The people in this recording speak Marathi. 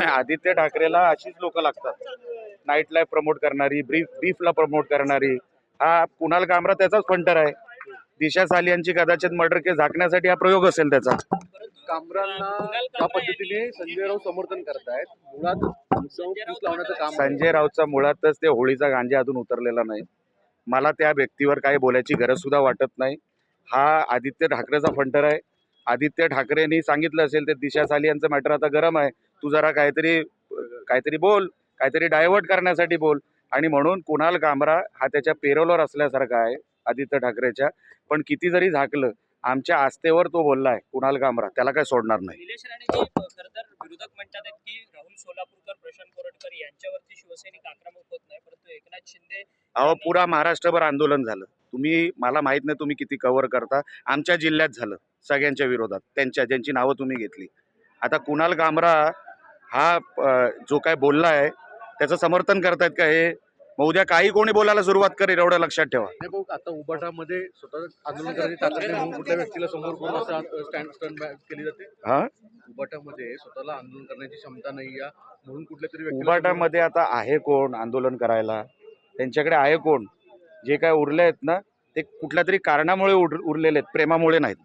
आदित्य ठाकरेला अशीच लोक लागतात. नाईट लाईफ प्रमोट करणारी ब्रीफ बीफला प्रमोट करणारी. हा कुणाल कामरा त्याचाच फंटर आहे. दिशा सालियांची कदाचित मर्डर केस झाकण्यासाठी हा प्रयोग असेल त्याचा. कामरांना ज्या पद्धतीने संजय राऊत समर्थन करतायत. मुळात तुमचं फूस लावण्याचं काम आहे. संजय राऊतचा मुळातच ते होळीचा गांजा अजून उतरलेला नाही. मला त्या व्यक्तीवर काही बोलायची गरज सुद्धा वाटत नाही. हा आदित्य ठाकरेचा फंटर आहे. आदित्य ठाकरेंनी सांगितलं असेल ते दिशा साली यांचं मॅटर आता गरम आहे. तू जरा काहीतरी काहीतरी बोल काहीतरी डायव्हर्ट करण्यासाठी बोल. आणि म्हणून कुणाल कामरा हा त्याच्या पेरोलवर असल्यासारखा आहे आदित्य ठाकरेच्या. पण किती जरी झाकलं आमच्या आस्थेवर तो बोलला आहे कुणाल कामरा त्याला काय सोडणार नाही. निलेश राणेजी खर तर विरोधक म्हणतात आहेत की राहुल सोलापूरकर प्रशांत कोरटकर यांच्यावरती शिवसैनिक आक्रमक होत नाही परंतु एकनाथ शिंदे अहो पुरा महाराष्ट्रभर आंदोलन झालं. तुम्ही मला माहीत नाही तुम्ही किती कव्हर करता. आमच्या जिल्ह्यात झालं सगळ्यांच्या विरोधात. त्यांच्या ज्यांची नावं तुम्ही घेतली. आता कुणाल कामरा हा जो काय बोलला आहे त्याचं समर्थन करतायत का हे? मग उद्या काही कोणी बोलायला सुरुवात करेल एवढं लक्षात ठेवा. आता उबाटामध्ये स्वतः आंदोलन कुठल्या व्यक्तीला समोर करून असं स्टँड स्टँड केली जाते? हा? उबाटामध्ये स्वतःला आंदोलन करण्याची क्षमता नाही या म्हणून कुठल्या तरी उबाटामध्ये आता आहे कोण आंदोलन करायला? त्यांच्याकडे आहे कोण? जे काय उरले आहेत ना ते कुठल्या तरी कारणामुळे उर- उरलेले आहेत प्रेमामुळे नाहीत.